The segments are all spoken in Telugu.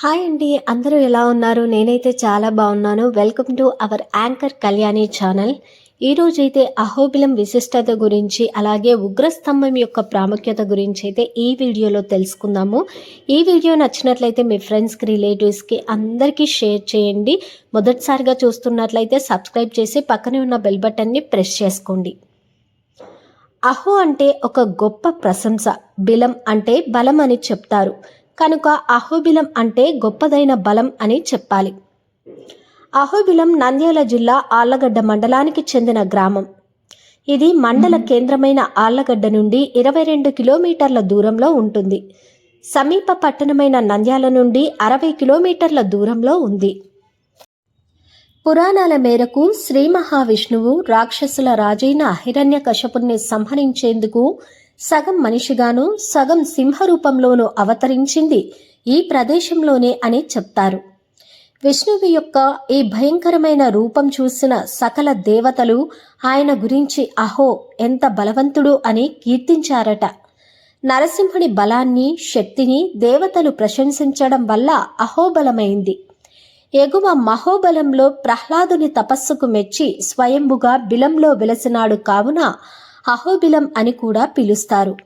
హాయ్ అండి అందరూ ఎలా ఉన్నారు? నేనైతే చాలా బాగున్నాను. Welcome to our anchor Kalyani channel. ఈ రోజైతే అహోబిలం విశిష్టత గురించి అలాగే ఉగ్రస్తంభం యొక్క ప్రాముఖ్యత గురించి అయితే ఈ వీడియోలో తెలుసుకుందాము. ఈ వీడియో నచ్చినట్లయితే మీ ఫ్రెండ్స్కి రిలేటివ్స్కి అందరికీ షేర్ చేయండి. మొదటిసారిగా చూస్తున్నట్లయితే సబ్స్క్రైబ్ చేసి పక్కనే ఉన్న బెల్ బటన్ని ప్రెస్ చేసుకోండి. అహో అంటే ఒక గొప్ప ప్రశంస. బిలం అంటే బలం అని చెప్తారు. కనుక అహోబిలం అంటే గొప్పదైన బలం అని చెప్పాలి. అహోబిలం నంద్యాల జిల్లా ఆళ్ళగడ్డ మండలానికి చెందిన గ్రామం. ఇది మండల కేంద్రమైన ఆళ్ళగడ్డ నుండి ఇరవై రెండు కిలోమీటర్ల దూరంలో ఉంటుంది. సమీప పట్టణమైన నంద్యాల నుండి అరవై కిలోమీటర్ల దూరంలో ఉంది. పురాణాల మేరకు శ్రీ మహావిష్ణువు రాక్షసుల రాజైన హిరణ్యకశపుణ్ణి సంహరించేందుకు సగం మనిషిగాను సగం సింహరూపంలోనూ అవతరించింది ఈ ప్రదేశంలోనే అని చెప్తారు. విష్ణువు యొక్క ఈ భయంకరమైన రూపం చూసిన సకల దేవతలు ఆయన గురించి అహో ఎంత బలవంతుడు అని కీర్తించారట. నరసింహుడి బలాన్ని శక్తిని దేవతలు ప్రశంసించడం వల్ల అహోబలమైంది. ఎగువ మహోబలంలో ప్రహ్లాదుని తపస్సుకు మెచ్చి స్వయంభుగా బిలంలో వెలసినాడు కావున అహోబిలం అని కూడా పిలుస్తారు.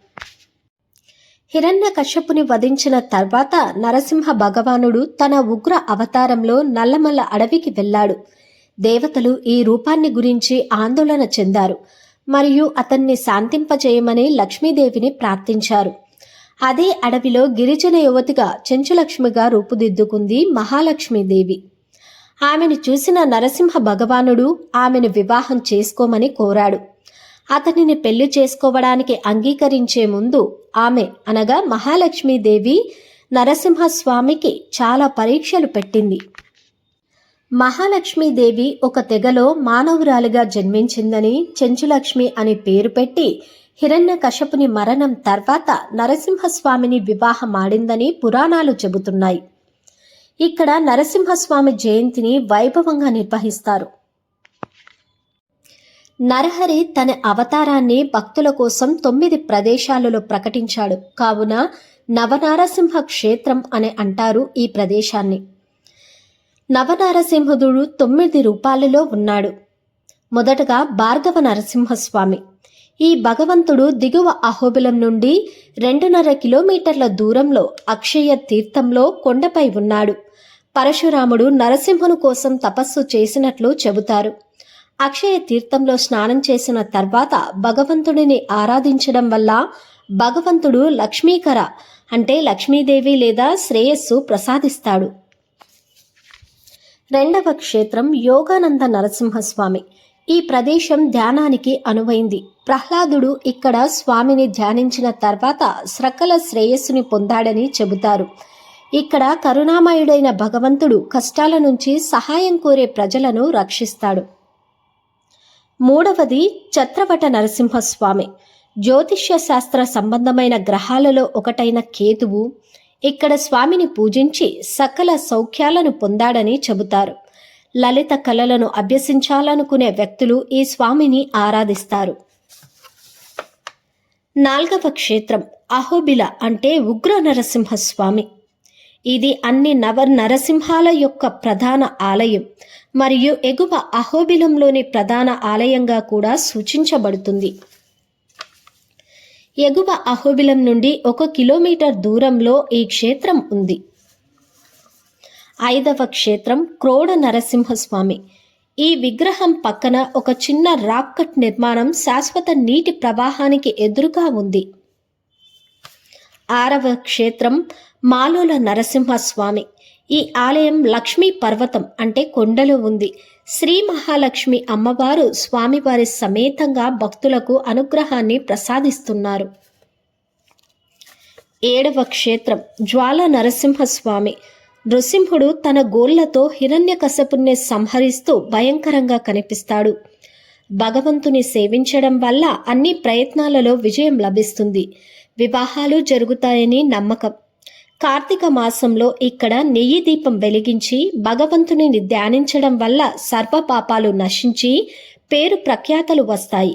హిరణ్య కశ్యపుని వధించిన తర్వాత నరసింహ భగవానుడు తన ఉగ్ర అవతారంలో నల్లమల్ల అడవికి వెళ్ళాడు. దేవతలు ఈ రూపాన్ని గురించి ఆందోళన చెందారు మరియు అతన్ని శాంతింపజేయమని లక్ష్మీదేవిని ప్రార్థించారు. అదే అడవిలో గిరిజన యువతిగా చెంచులక్ష్మిగా రూపుదిద్దుకుంది మహాలక్ష్మీదేవి. ఆమెను చూసిన నరసింహ భగవానుడు ఆమెను వివాహం చేసుకోమని కోరాడు. అతనిని పెళ్ళి చేసుకోవడానికి అంగీకరించే ముందు ఆమె అనగా మహాలక్ష్మీదేవి నరసింహస్వామికి చాలా పరీక్షలు పెట్టింది. మహాలక్ష్మీదేవి ఒక తెగలో మానవురాలిగా జన్మించిందని చెంచులక్ష్మి అని పేరు పెట్టి హిరణ్య కశపుని మరణం తర్వాత నరసింహస్వామిని వివాహమాడిందని పురాణాలు చెబుతున్నాయి. ఇక్కడ నరసింహస్వామి జయంతిని వైభవంగా నిర్వహిస్తారు. నరహరి తన అవతారాన్ని భక్తుల కోసం తొమ్మిది ప్రదేశాలలో ప్రకటించాడు. కావున నవనారసింహ క్షేత్రం అని అంటారు ఈ ప్రదేశాన్ని. నవనారసింహుడు తొమ్మిది రూపాలలో ఉన్నాడు. మొదటగా భార్గవ నరసింహస్వామి. ఈ భగవంతుడు దిగువ అహోబిలం నుండి రెండున్నర కిలోమీటర్ల దూరంలో అక్షయ తీర్థంలో కొండపై ఉన్నాడు. పరశురాముడు నరసింహుని కోసం తపస్సు చేసినట్లు చెబుతారు. అక్షయ తీర్థంలో స్నానం చేసిన తర్వాత భగవంతుడిని ఆరాధించడం వల్ల భగవంతుడు లక్ష్మీకర అంటే లక్ష్మీదేవి లేదా శ్రేయస్సు ప్రసాదిస్తాడు. రెండవ క్షేత్రం యోగానంద నరసింహస్వామి. ఈ ప్రదేశం ధ్యానానికి అనువైంది. ప్రహ్లాదుడు ఇక్కడ స్వామిని ధ్యానించిన తర్వాత సకల శ్రేయస్సుని పొందాడని చెబుతారు. ఇక్కడ కరుణామయుడైన భగవంతుడు కష్టాల నుంచి సహాయం కోరే ప్రజలను రక్షిస్తాడు. మూడవది చత్రవట నరసింహస్వామి. జ్యోతిష్య శాస్త్ర సంబంధమైన గ్రహాలలో ఒకటైన కేతువు ఇక్కడ స్వామిని పూజించి సకల సౌఖ్యాలను పొందాడని చెబుతారు. లలిత కళలను అభ్యసించాలనుకునే వ్యక్తులు ఈ స్వామిని ఆరాధిస్తారు. నాల్గవ క్షేత్రం అహోబిల అంటే ఉగ్ర నరసింహస్వామి. ఇది అన్ని నవ నరసింహాల యొక్క ప్రధాన ఆలయం మరియు ఎగువ అహోబిలంలోని ప్రధాన ఆలయంగా కూడా సూచించబడుతుంది. ఎగువ అహోబిలం నుండి ఒక కిలోమీటర్ దూరంలో ఈ క్షేత్రం ఉంది. ఐదవ క్షేత్రం క్రోడ నరసింహస్వామి. ఈ విగ్రహం పక్కన ఒక చిన్న రాక్కట్ నిర్మాణం శాశ్వత నీటి ప్రవాహానికి ఎదురుగా ఉంది. ఆరవ క్షేత్రం మాలోల నరసింహస్వామి. ఈ ఆలయం లక్ష్మీ పర్వతం అంటే కొండలో ఉంది. శ్రీ మహాలక్ష్మి అమ్మవారు స్వామివారి సమేతంగా భక్తులకు అనుగ్రహాన్ని ప్రసాదిస్తున్నారు. ఏడవ క్షేత్రం జ్వాల నరసింహస్వామి. నృసింహుడు తన గోళ్ళతో హిరణ్యకశపుణ్ణి సంహరిస్తూ భయంకరంగా కనిపిస్తాడు. భగవంతుని సేవించడం వల్ల అన్ని ప్రయత్నాలలో విజయం లభిస్తుంది. వివాహాలు జరుగుతాయని నమ్మకం. కార్తీక మాసంలో ఇక్కడ నెయ్యి దీపం వెలిగించి భగవంతుని ధ్యానించడం వల్ల సర్వ పాపాలు నశించి పేరు ప్రఖ్యాతలు వస్తాయి.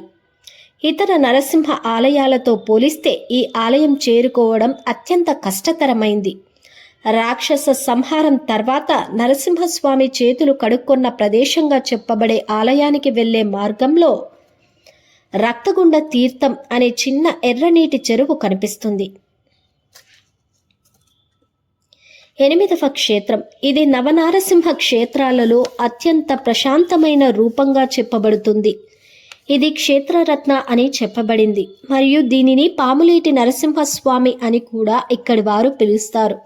ఇతర నరసింహ ఆలయాలతో పోలిస్తే ఈ ఆలయం చేరుకోవడం అత్యంత కష్టతరమైంది. రాక్షస సంహారం తర్వాత నరసింహస్వామి చేతులు కడుక్కొన్న ప్రదేశంగా చెప్పబడే ఆలయానికి వెళ్ళే మార్గంలో రక్తగుండ తీర్థం అనే చిన్న ఎర్రనీటి చెరువు కనిపిస్తుంది. ఎనిమిదవ క్షేత్రం. ఇది నవనారసింహ క్షేత్రాలలో అత్యంత ప్రశాంతమైన రూపంగా చెప్పబడుతుంది. ఇది క్షేత్రరత్న అని చెప్పబడింది. మరియు దీనిని పాములేటి నరసింహస్వామి అని కూడా ఇక్కడి వారు పిలుస్తారు.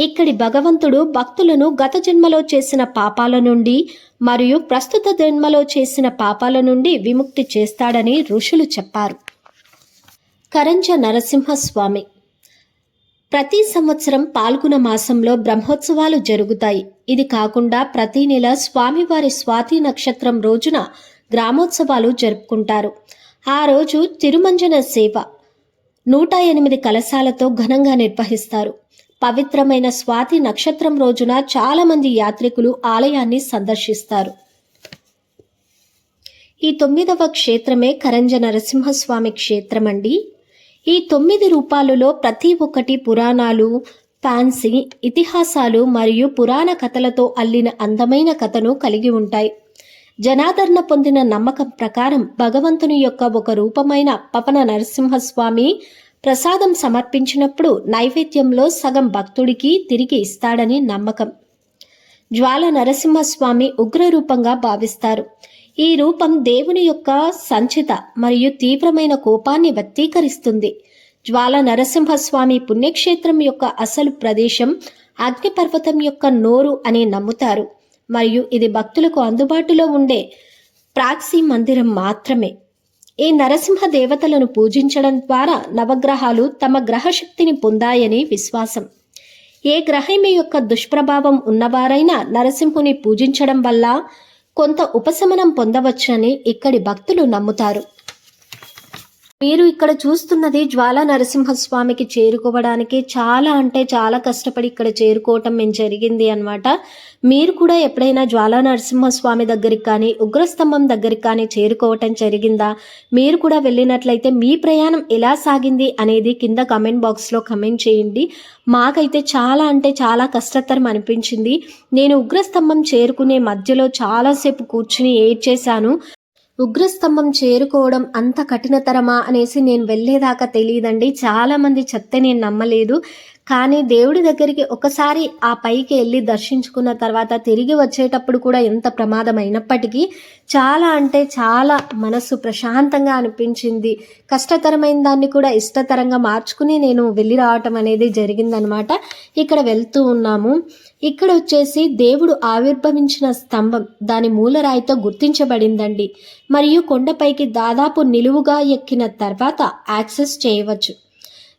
ఇక్కడి భగవంతుడు భక్తులను గత జన్మలో చేసిన పాపాల నుండి మరియు ప్రస్తుత జన్మలో చేసిన పాపాల నుండి విముక్తి చేస్తాడని ఋషులు చెప్పారు. కరంజ నరసింహస్వామి. ప్రతి సంవత్సరం పాల్గొన మాసంలో బ్రహ్మోత్సవాలు జరుగుతాయి. ఇది కాకుండా ప్రతి నెల స్వామివారి స్వాతి నక్షత్రం రోజున గ్రామోత్సవాలు జరుపుకుంటారు. ఆ రోజు తిరుమంజన సేవ. నూట ఎనిమిది కలశాలతో ఘనంగా నిర్వహిస్తారు. పవిత్రమైన స్వాతి నక్షత్రం రోజున చాలామంది యాత్రికులు ఆలయాన్ని సందర్శిస్తారు. ఈ తొమ్మిదవ క్షేత్రమే కరంజ నరసింహస్వామి క్షేత్రం అండి ఈ తొమ్మిది రూపాలలో ప్రతి ఒక్కటి పురాణాలు ఫ్యాన్సీ ఇతిహాసాలు మరియు పురాణ కథలతో అల్లిన అందమైన కథను కలిగి ఉంటాయి. జనాదరణ పొందిన నమ్మకం ప్రకారం భగవంతుని యొక్క ఒక రూపమైన పవన నరసింహస్వామి ప్రసాదం సమర్పించినప్పుడు నైవేద్యంలో సగం భక్తుడికి తిరిగి ఇస్తాడని నమ్మకం. జ్వాల నరసింహస్వామి ఉగ్రరూపంగా భావిస్తారు. ఈ రూపం దేవుని యొక్క సంచిత మరియు తీవ్రమైన కోపాన్ని వ్యక్తీకరిస్తుంది. జ్వాల నరసింహస్వామి పుణ్యక్షేత్రం యొక్క అసలు ప్రదేశం అగ్నిపర్వతం యొక్క నోరు అని నమ్ముతారు. మరియు ఇది భక్తులకు అందుబాటులో ఉండే ప్రాక్సీ మందిరం మాత్రమే. ఈ నరసింహ దేవతలను పూజించడం ద్వారా నవగ్రహాలు తమ గ్రహశక్తిని పొందాయని విశ్వాసం. ఏ గ్రహమి యొక్క దుష్ప్రభావం ఉన్నవారైనా నరసింహుని పూజించడం వల్ల కొంత ఉపశమనం పొందవచ్చని ఇక్కడి భక్తులు నమ్ముతారు. మీరు ఇక్కడ చూస్తున్నది జ్వాలా నరసింహస్వామికి చేరుకోవడానికి. చాలా అంటే చాలా కష్టపడి ఇక్కడ చేరుకోవటం మేము జరిగింది అన్నమాట. మీరు కూడా ఎప్పుడైనా జ్వాలా నరసింహస్వామి దగ్గరికి కానీ ఉగ్రస్తంభం దగ్గరికి కానీ చేరుకోవటం జరిగిందా? మీరు కూడా వెళ్ళినట్లయితే మీ ప్రయాణం ఎలా సాగింది అనేది కింద కమెంట్ బాక్స్లో కమెంట్ చేయండి. మాకైతే చాలా అంటే చాలా కష్టతరం అనిపించింది. నేను ఉగ్రస్తంభం చేరుకునే మధ్యలో చాలాసేపు కూర్చుని ఏడ్ చేశాను ఉగ్రస్తంభం చేరుకోవడం అంత కఠినతరమా అనేసి నేను వెళ్ళేదాకా తెలియదండి చాలామంది చెప్తే నేను నమ్మలేదు. కానీ దేవుడి దగ్గరికి ఒకసారి ఆ పైకి వెళ్ళి దర్శించుకున్న తర్వాత తిరిగి వచ్చేటప్పుడు కూడా ఎంత ప్రమాదం అయినప్పటికీ చాలా అంటే చాలా మనసు ప్రశాంతంగా అనిపించింది. కష్టతరమైన దాన్ని కూడా ఇష్టతరంగా మార్చుకుని నేను వెళ్ళి రావటం అనేది జరిగిందనమాట. ఇక్కడ వెళ్తూ ఉన్నాము. ఇక్కడ వచ్చేసి దేవుడు ఆవిర్భవించిన స్తంభం దాని మూలరాయితో గుర్తించబడిందండి. మరియు కొండపైకి దాదాపు నిలువుగా ఎక్కిన తర్వాత యాక్సెస్ చేయవచ్చు.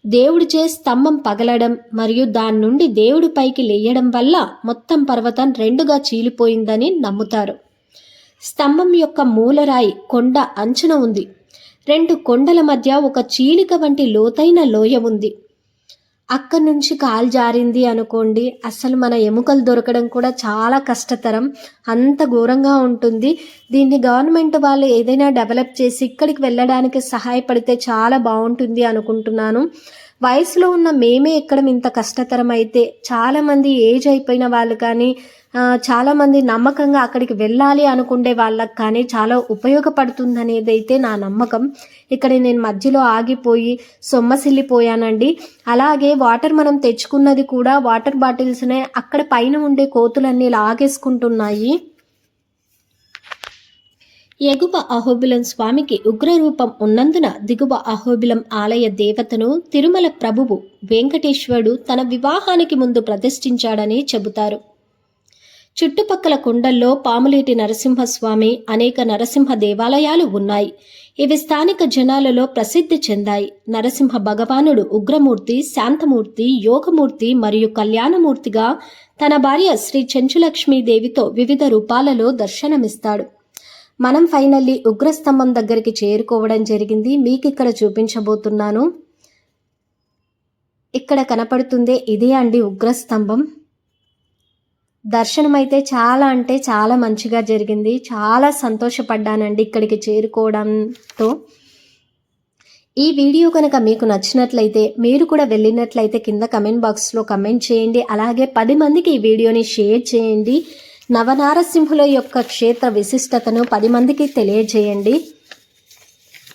దేవుడిచే స్తంభం పగలడం మరియు దాని నుండి దేవుడి పైకి లేయడం వల్ల మొత్తం పర్వతం రెండుగా చీలిపోయిందని నమ్ముతారు. స్తంభం యొక్క మూలరాయి కొండ అంచున ఉంది. రెండు కొండల మధ్య ఒక చీలిక వంటి లోతైన లోయ ఉంది. అక్కడి నుంచి కాలు జారింది అనుకోండి అసలు మన ఎముకలు దొరకడం కూడా చాలా కష్టతరం. అంత ఘోరంగా ఉంటుంది. దీన్ని గవర్నమెంట్ వాళ్ళు ఏదైనా డెవలప్ చేసి ఇక్కడికి వెళ్ళడానికి సహాయపడితే చాలా బాగుంటుంది అనుకుంటున్నాను. వయసులో ఉన్న మేమే ఎక్కడ ఇంత కష్టతరం అయితే చాలామంది ఏజ్ అయిపోయిన వాళ్ళు కానీ చాలామంది నమ్మకంగా అక్కడికి వెళ్ళాలి అనుకునే వాళ్ళకి కానీ చాలా ఉపయోగపడుతుంది అనేది అయితే నా నమ్మకం. ఇక్కడ నేను మధ్యలో ఆగిపోయి సొమ్మసిల్లిపోయానండి. అలాగే వాటర్ మనం తెచ్చుకున్నది కూడా వాటర్ బాటిల్స్నే అక్కడ పైన ఉండే కోతులన్నీ లాగేసుకుంటున్నాయి. ఎగువ అహోబిలం స్వామికి ఉగ్రరూపం ఉన్నందున దిగువ అహోబిలం ఆలయ దేవతను తిరుమల ప్రభువు వెంకటేశ్వరుడు తన వివాహానికి ముందు ప్రతిష్ఠించాడని చెబుతారు. చుట్టుపక్కల కొండల్లో పాములేటి నరసింహస్వామి అనేక నరసింహ దేవాలయాలు ఉన్నాయి. ఇవి స్థానిక జనాలలో ప్రసిద్ధి చెందాయి. నరసింహ భగవానుడు ఉగ్రమూర్తి శాంతమూర్తి యోగమూర్తి మరియు కళ్యాణమూర్తిగా తన భార్య శ్రీ చెంచులక్ష్మీదేవితో వివిధ రూపాలలో దర్శనమిస్తాడు. మనం ఫైనల్లీ ఉగ్రస్తంభం దగ్గరికి చేరుకోవడం జరిగింది. మీకు ఇక్కడ చూపించబోతున్నాను. ఇక్కడ కనపడుతుందే ఇదే అండి ఉగ్రస్తంభం. దర్శనం అయితే చాలా అంటే చాలా మంచిగా జరిగింది. చాలా సంతోషపడ్డానండి ఇక్కడికి చేరుకోవడంతో. ఈ వీడియో కనుక మీకు నచ్చినట్లయితే మీరు కూడా వెళ్ళినట్లయితే కింద కమెంట్ బాక్స్లో కమెంట్ చేయండి. అలాగే పది మందికి ఈ వీడియోని షేర్ చేయండి. నవనారసింహుల యొక్క క్షేత్ర విశిష్టతను పది మందికి తెలియజేయండి.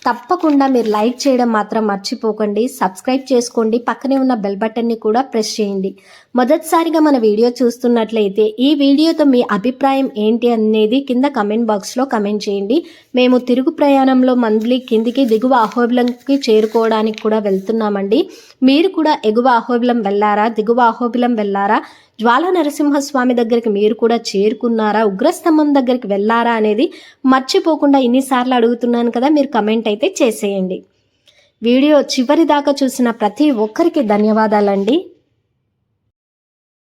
తప్పకుండా మీరు లైక్ చేయడం మాత్రం మర్చిపోకండి. సబ్స్క్రైబ్ చేసుకోండి. పక్కనే ఉన్న బెల్ బటన్ని కూడా ప్రెస్ చేయండి. మొదటిసారిగా మన వీడియో చూస్తున్నట్లయితే ఈ వీడియోతో మీ అభిప్రాయం ఏంటి అనేది కింద కమెంట్ బాక్స్లో కమెంట్ చేయండి. మేము తిరుగు ప్రయాణంలో మంత్లీ కిందికి దిగువ అహోబిలంకి చేరుకోవడానికి కూడా వెళ్తున్నామండి. మీరు కూడా ఎగువ అహోబిలం వెళ్ళారా దిగువ అహోబిలం వెళ్ళారా జ్వాల నరసింహస్వామి దగ్గరికి మీరు కూడా చేరుకున్నారా? ఉగ్రస్తంభం దగ్గరికి వెళ్ళారా అనేది మర్చిపోకుండా ఇన్నిసార్లు అడుగుతున్నాను కదా మీరు కమెంట్ అయితే చేసేయండి. వీడియో చివరి దాకా చూసిన ప్రతి ఒక్కరికి ధన్యవాదాలండి.